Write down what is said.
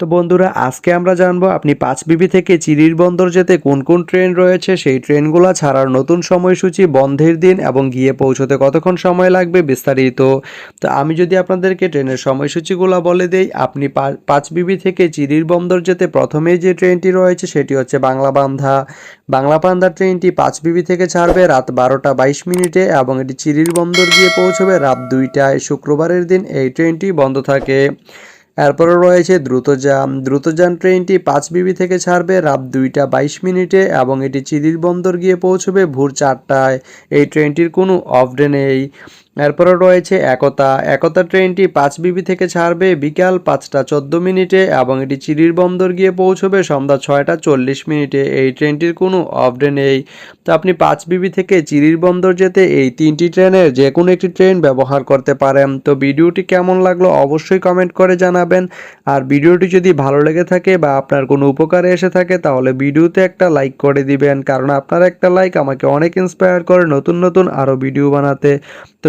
তো বন্ধুরা, আজকে আমরা জানব আপনি পাঁচ বিবি থেকে চিরির বন্দর যেতে কোন কোন ট্রেন রয়েছে, সেই ট্রেনগুলো ছাড়ার নতুন সময়সূচি, বন্ধের দিন এবং গিয়ে পৌঁছতে কতক্ষণ সময় লাগবে বিস্তারিত। তো আমি যদি আপনাদেরকে ট্রেনের সময়সূচিগুলো বলে দেই, আপনি পাঁচ বিবি থেকে চিরির বন্দর যেতে প্রথমেই যে ট্রেনটি রয়েছে সেটি হচ্ছে বাংলা বান্ধা। বাংলা বান্ধা ট্রেনটি পাঁচ বিবি থেকে ছাড়বে রাত বারোটা বাইশ মিনিটে এবং এটি চিরির বন্দর গিয়ে পৌঁছবে রাত দুইটায়, শুক্রবারের দিন এই ট্রেনটি বন্ধ থাকে। এরপরে রয়েছে দ্রুতযান। দ্রুতযান ট্রেনটি পাঁচ বিবি থেকে ছাড়বে, রাত দুইটা বাইশ মিনিটে এবং এটি চিদির বন্দর গিয়ে পৌঁছবে ভোর চারটায়। এই ট্রেনটির কোনো অফডে নেই। এরপরে রয়েছে একতা। একতা ট্রেনটি পাঁচ বিবি থেকে ছাড়বে, বিকাল পাঁচটা চোদ্দ মিনিটে এবং এটি চিরির বন্দর গিয়ে পৌঁছবে সন্ধ্যা ছয়টা চল্লিশ মিনিটে। এই ট্রেনটির কোনো অফ ডে নেই। তো আপনি পাঁচ বিবি থেকে চিরির বন্দর যেতে এই তিনটি ট্রেনের যে কোনো একটি ট্রেন ব্যবহার করতে পারেন। তো ভিডিওটি কেমন লাগল অবশ্যই কমেন্ট করে জানাবেন। আর ভিডিওটি যদি ভালো লেগে থাকে বা আপনার কোনো উপকারে এসে থাকে, তাহলে ভিডিওতে একটা লাইক করে দিবেন। কারণ আপনার একটা লাইক আমাকে অনেক ইন্সপায়ার করে নতুন নতুন আরও ভিডিও বানাতে। তো